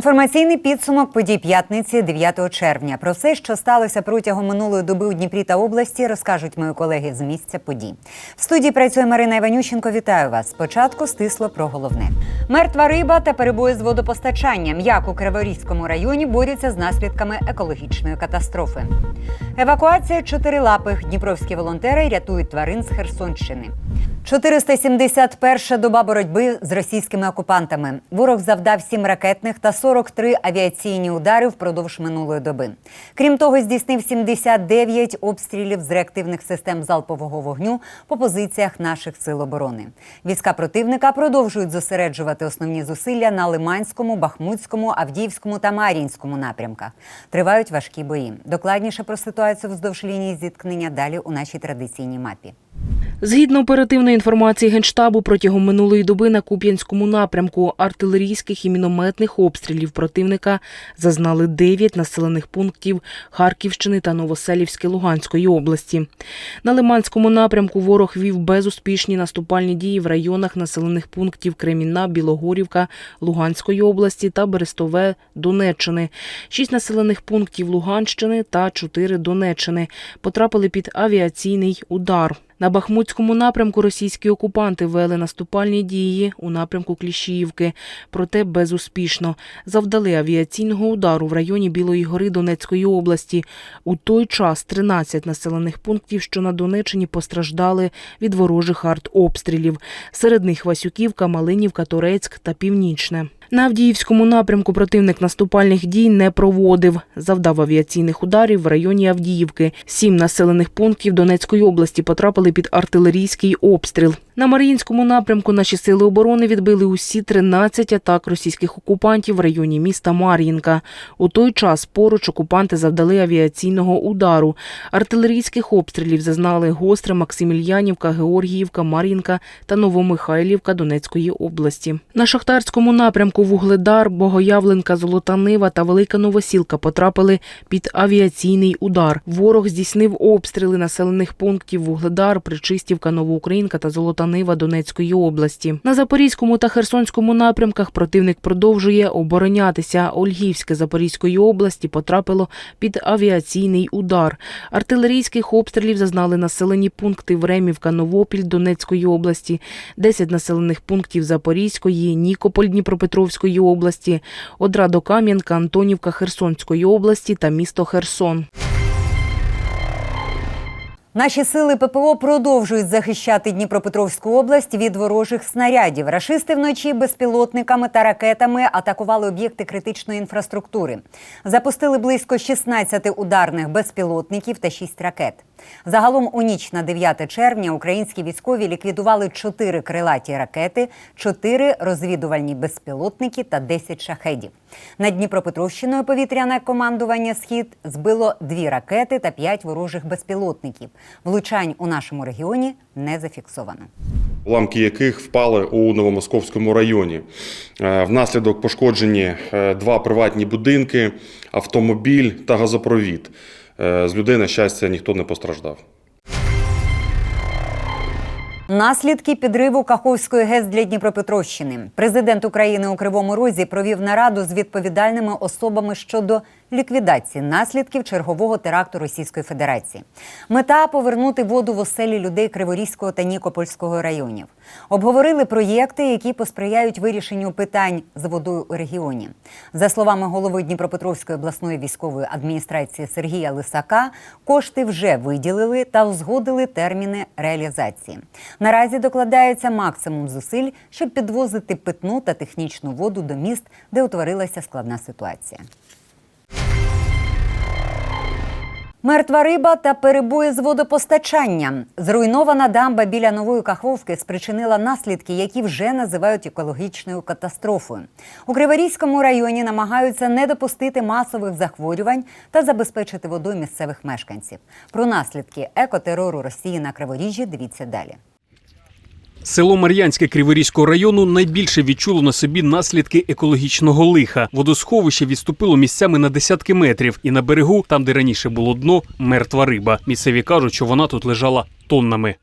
Інформаційний підсумок подій п'ятниці 9 червня. Про все, що сталося протягом минулої доби у Дніпрі та області, розкажуть мої колеги з місця подій. В студії працює Марина Іванющенко. Вітаю вас. Спочатку стисло про головне. Мертва риба та перебої з водопостачанням. Як у Криворізькому районі борються з наслідками екологічної катастрофи. Евакуація чотирилапих. Дніпровські волонтери рятують тварин з Херсонщини. 471 доба боротьби з російськими окупантами. Ворог завдав 7 ракетних та 43 авіаційні удари впродовж минулої доби. Крім того, здійснив 79 обстрілів з реактивних систем залпового вогню по позиціях наших сил оборони. Війська противника продовжують зосереджувати основні зусилля на Лиманському, Бахмутському, Авдіївському та Мар'їнському напрямках. Тривають важкі бої. Докладніше про ситуацію вздовж лінії зіткнення далі у нашій традиційній мапі. Згідно оперативної інформації Генштабу, протягом минулої доби на Куп'янському напрямку артилерійських і мінометних обстрілів противника зазнали 9 населених пунктів Харківщини та Новоселівське Луганської області. На Лиманському напрямку ворог вів безуспішні наступальні дії в районах населених пунктів Кремінна, Білогорівка Луганської області та Берестове Донеччини. Шість населених пунктів Луганщини та чотири Донеччини потрапили під авіаційний удар. На Бахмутському напрямку російські окупанти вели наступальні дії у напрямку Кліщіївки, проте безуспішно завдали авіаційного удару в районі Білої гори Донецької області. У той час 13 населених пунктів, що на Донеччині постраждали від ворожих артобстрілів. Серед них Васюківка, Малинівка, Торецьк та Північне. На Авдіївському напрямку противник наступальних дій не проводив. Завдав авіаційних ударів в районі Авдіївки. Сім населених пунктів Донецької області потрапили під артилерійський обстріл. На Маріїнському напрямку наші сили оборони відбили усі 13 атак російських окупантів в районі міста Мар'їнка. У той час поруч окупанти завдали авіаційного удару. Артилерійських обстрілів зазнали Гостре, Максимільянівка, Георгіївка, Мар'їнка та Новомихайлівка Донецької області. На Шахтарському напрямку Вугледар, Богоявленка, Золота Нива та Велика Новосілка потрапили під авіаційний удар. Ворог здійснив обстріли населених пунктів Вугледар, Причистівка, Новоукраїнка та Золота Нива Донецької області. На Запорізькому та Херсонському напрямках противник продовжує оборонятися. Ольгівське Запорізької області потрапило під авіаційний удар. Артилерійських обстрілів зазнали населені пункти Времівка, Новопіль Донецької області, 10 населених пунктів Запорізької, Нікополь Дніпропетровської області, Одрадо-Кам'янка, Антонівка Херсонської області та місто Херсон. Наші сили ППО продовжують захищати Дніпропетровську область від ворожих снарядів. Рашисти вночі безпілотниками та ракетами атакували об'єкти критичної інфраструктури. Запустили близько 16 ударних безпілотників та 6 ракет. Загалом у ніч на 9 червня українські військові ліквідували 4 крилаті ракети, 4 розвідувальні безпілотники та 10 шахедів. Над Дніпропетровщиною повітряне командування Схід збило 2 ракети та 5 ворожих безпілотників. Влучань у нашому регіоні не зафіксовано. уламки яких впали у Новомосковському районі. Е, Внаслідок пошкоджені е, два приватні будинки, автомобіль та газопровід. Е, З людей, на щастя, ніхто не постраждав. Наслідки підриву Каховської ГЕС для Дніпропетровщини. Президент України у Кривому Розі провів нараду з відповідальними особами щодо ліквідації наслідків чергового теракту Російської Федерації. Мета повернути воду в оселі людей Криворізького та Нікопольського районів. Обговорили проєкти, які посприяють вирішенню питань з водою у регіоні. За словами голови Дніпропетровської обласної військової адміністрації Сергія Лисака, кошти вже виділили та узгодили терміни реалізації. Наразі докладається максимум зусиль, щоб підвозити питну та технічну воду до міст, де утворилася складна ситуація. Мертва риба та перебої з водопостачанням. Зруйнована дамба біля нової каховки спричинила наслідки, які вже називають екологічною катастрофою. У Криворізькому районі намагаються не допустити масових захворювань та забезпечити водою місцевих мешканців. Про наслідки екотерору Росії на Криворіжжі дивіться далі. Село Мар'янське Криворізького району найбільше відчуло на собі наслідки екологічного лиха. Водосховище відступило місцями на десятки метрів, і на берегу, там де раніше було дно, мертва риба. Місцеві кажуть, що вона тут лежала тоннами.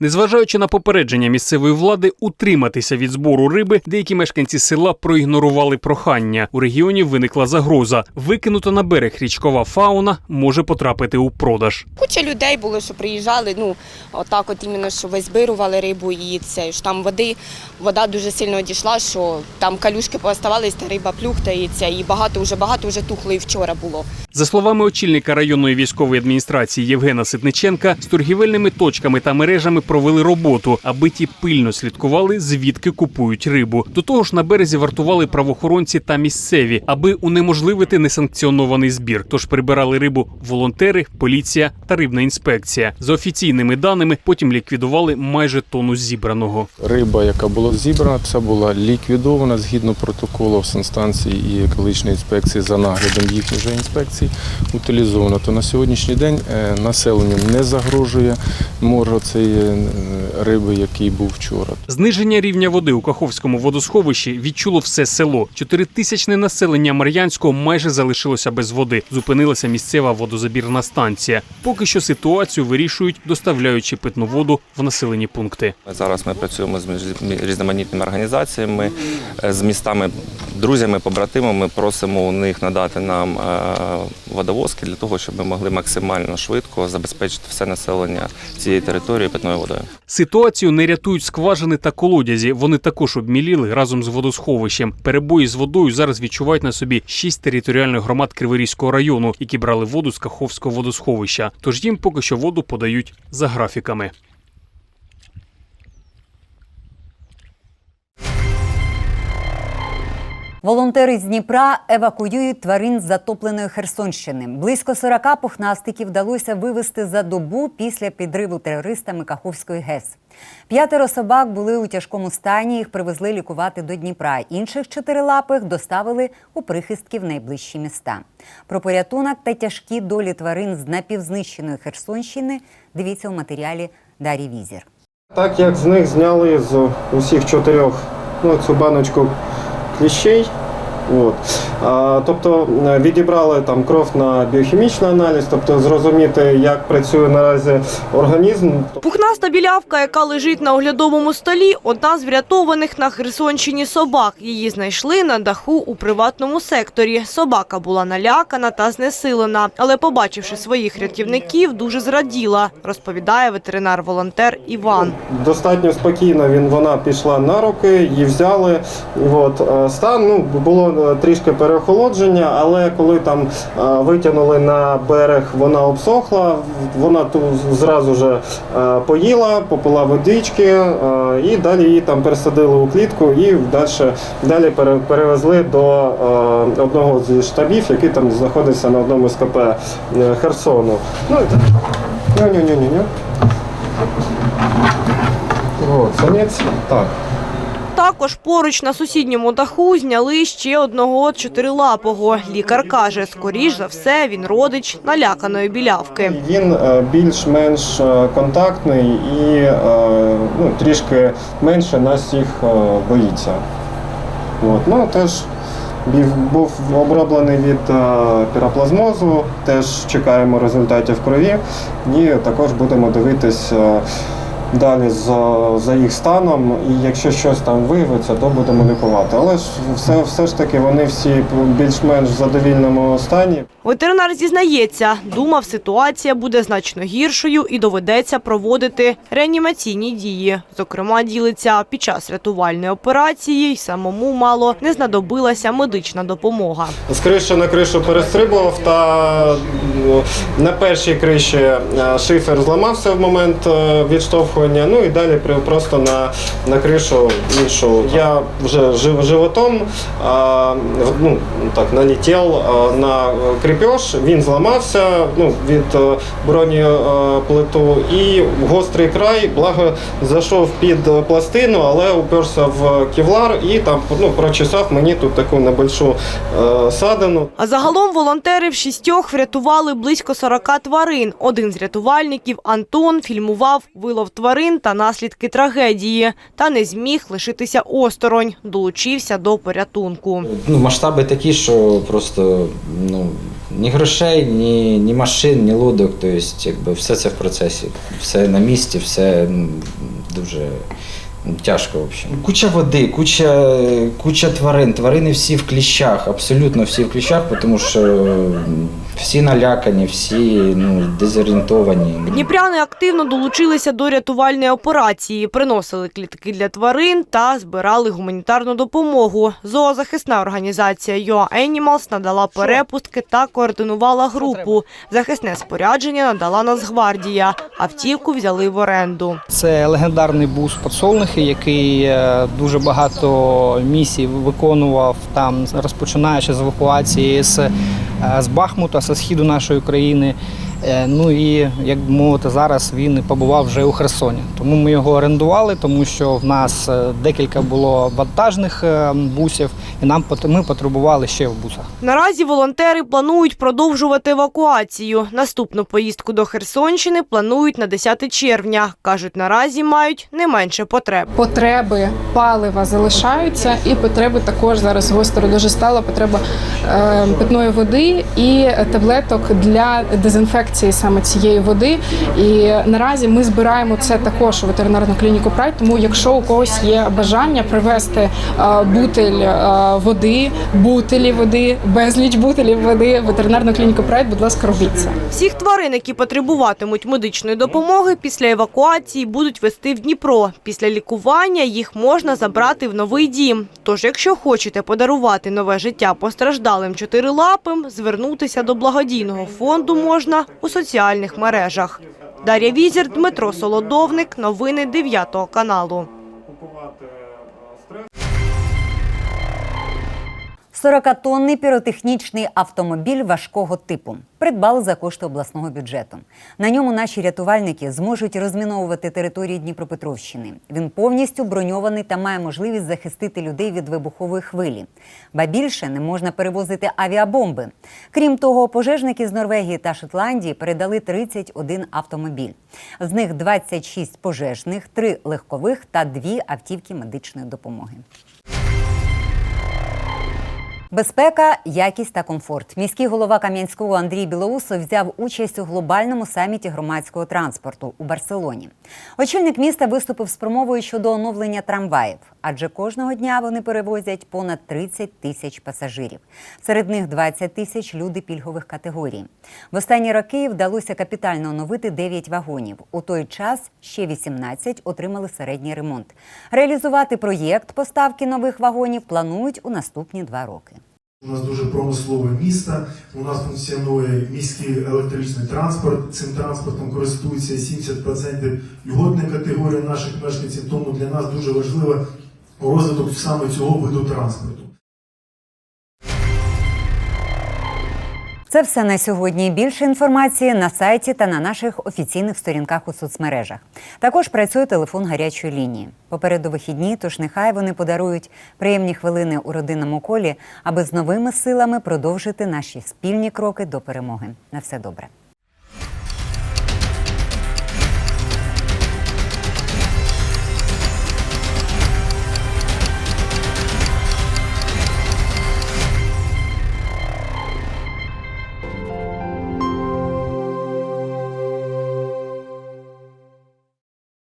Незважаючи на попередження місцевої влади утриматися від збору риби, деякі мешканці села проігнорували прохання. У регіоні виникла загроза. Викинута на берег річкова фауна може потрапити у продаж. Куча людей було, що приїжджали, ну отак, от іменно, що визбирували рибу і це ж там води, вода дуже сильно одійшла, що там калюшки пооставались, та риба плюхтається, і багато вже багато вже тухло і вчора було. За словами очільника районної військової адміністрації Євгена Ситниченка, з торгівельними точками та мережами провели роботу, аби ті пильно слідкували, звідки купують рибу. До того ж, на березі вартували правоохоронці та місцеві, аби унеможливити несанкціонований збір. Тож прибирали рибу волонтери, поліція та рибна інспекція. За офіційними даними, потім ліквідували майже тонну зібраного. Риба, яка була зібрана, вся була ліквідована згідно протоколу санстанції і екологічної інспекції за наглядом їхніх же інспекцій утилізована. То на сьогоднішній день е, населенню не загрожує мор цієї е, риби, який був вчора. Зниження рівня води у Каховському водосховищі відчуло все село. Чотиритисячне населення Мар'янського майже залишилося без води. Зупинилася місцева водозабірна станція. Поки що ситуацію вирішують, доставляючи питну воду в населені пункти. Зараз ми працюємо з різноманітними організаціями, е, з містами, друзями, побратимами. Просимо у них надати нам е, водовозки для того, щоб ми могли максимально швидко забезпечити все населення цієї території питною водою. Ситуацію не рятують скважини та колодязі. Вони також обміліли разом з водосховищем. Перебої з водою зараз відчувають на собі шість територіальних громад Криворізького району, які брали воду з Каховського водосховища. Тож їм поки що воду подають за графіками. Волонтери з Дніпра евакуюють тварин з затопленої Херсонщини. Близько 40 пухнастиків вдалося вивезти за добу після підриву терористами Каховської ГЕС. П'ятеро собак були у тяжкому стані. Їх привезли лікувати до Дніпра. Інших чотирилапих доставили у прихистки в найближчі міста. Про порятунок та тяжкі долі тварин з напівзнищеної Херсонщини дивіться у матеріалі Дарі Візір. Так як з них зняли з усіх чотирьох ну, цю баночку кліщей. От. А, тобто е, відібрали там кров на біохімічний аналіз, тобто зрозуміти, як працює наразі організм. Пухнаста білявка, яка лежить на оглядовому столі, одна з врятованих на Херсонщині собак. Її знайшли на даху у приватному секторі. Собака була налякана та знесилена, але, побачивши своїх рятівників, дуже зраділа, розповідає ветеринар-волонтер Іван. Достатньо спокійно він, вона пішла на руки, її взяли. От. е, Стан ну, було трішки переохолодження, але коли там е, витягнули на берег, вона обсохла, вона тут зразу же е, поїла, попила водички е, і далі її там пересадили у клітку і далі, далі перевезли до е, одного зі штабів, який там знаходиться на одному з КП е, Херсону. Ну, і так. Ню-ню-ню-ню-ню. От, самець. Так. Також поруч на сусідньому даху зняли ще одного чотирилапого. Лікар каже, скоріш за все він родич наляканої білявки. Він е, більш-менш е, контактний і е, ну, трішки менше нас е, боїться. От. Ну, теж був оброблений від піроплазмозу, теж чекаємо результатів крові і також будемо дивитись далі за, за їх станом. І якщо щось там виявиться, то будемо лікувати. Але ж все, все ж таки вони всі більш-менш в задовільному стані. Ветеринар зізнається, думав, ситуація буде значно гіршою і доведеться проводити реанімаційні дії. Зокрема, ділиться під час рятувальної операції й самому мало не знадобилася медична допомога. З криші на кришу перестрибував та ну, на першій криші е, шифер зламався в момент е, відштовхування, ну і далі просто на, на кришу іншу. Я вже жив, животом а, ну, так, налетів на кріпеж, він зламався ну, від е, броні е, плиту і гострий край, благо зайшов під пластину, але уперся в кевлар і там ну, прочесав мені тут таку небольшу е, садину. А загалом волонтери в шістьох врятували близько 40 тварин. Один з рятувальників, Антон, фільмував вилов тварин та наслідки трагедії. Та не зміг лишитися осторонь. Долучився до порятунку. Ну, масштаби такі, що просто ну, ні грошей, ні, ні машин, ні лодок. Тобто, якби все це в процесі. Все на місці, все дуже тяжко. В общем. Куча води, куча, куча тварин. Тварини всі в кліщах, абсолютно всі в кліщах, тому що всі налякані, всі ну, дезорієнтовані. Дніпряни активно долучилися до рятувальної операції, приносили клітки для тварин та збирали гуманітарну допомогу. Зоозахисна організація «Yoa Animals надала перепустки та координувала групу. Захисне спорядження надала Нацгвардія. Автівку взяли в оренду. Це легендарний бус «Подсолнухи», який е, дуже багато місій виконував там, розпочинаючи з евакуації з, е, з Бахмута, з східу нашої країни. Е, Ну і як би мовити, зараз він побував вже у Херсоні. Тому ми його орендували, тому що в нас е, декілька було вантажних е, бусів, і нам пот- ми потребували ще в бусах. Наразі волонтери планують продовжувати евакуацію. Наступну поїздку до Херсонщини планують на 10 червня. Кажуть, наразі мають не менше потреб. потреби палива залишаються, і потреби також зараз гостро дуже стала потреба е, питної води і таблеток для дезінфекції саме цієї води. І наразі ми збираємо це також у ветеринарну клініку Прайд. Тому, якщо у когось є бажання привезти е, бутель е, води, бутелі води, безліч бутелів води в ветеринарну клініку Прайд, будь ласка, робіть це. Всіх тварин, які потребуватимуть медичної допомоги, після евакуації будуть вести в Дніпро. Після лікування їх можна забрати в новий дім. Тож, якщо хочете подарувати нове життя постраждалим чотирилапим, звернутися до благодійного фонду можна у соціальних мережах. Дар'я Візір, Дмитро Солодовник. Новини 9 каналу. Купувати е, 40-тонний піротехнічний автомобіль важкого типу придбали за кошти обласного бюджету. На ньому наші рятувальники зможуть розміновувати території Дніпропетровщини. Він повністю броньований та має можливість захистити людей від вибухової хвилі. Ба більше не можна перевозити авіабомби. Крім того, пожежники з Норвегії та Шотландії передали 31 автомобіль. З них 26 пожежних, 3 легкових та 2 автівки медичної допомоги. Безпека, якість та комфорт. Міський голова Кам'янського Андрій Білоусов взяв участь у глобальному саміті громадського транспорту у Барселоні. Очільник міста виступив з промовою щодо оновлення трамваїв, адже кожного дня вони перевозять понад 30 тисяч пасажирів. Серед них 20 тисяч люди пільгових категорій. В останні роки вдалося капітально оновити 9 вагонів. У той час ще 18 отримали середній ремонт. Реалізувати проєкт поставки нових вагонів планують у наступні два роки. У нас дуже промислове місто. У нас функціонує міський електричний транспорт. Цим транспортом користуються 70% льготної категорії наших мешканців. Тому для нас дуже важливо розвиток саме цього виду транспорту. Це все на сьогодні. Більше інформації на сайті та на наших офіційних сторінках у соцмережах. Також працює телефон гарячої лінії. Попереду вихідні, тож нехай вони подарують приємні хвилини у родинному колі, аби з новими силами продовжити наші спільні кроки до перемоги. На все добре.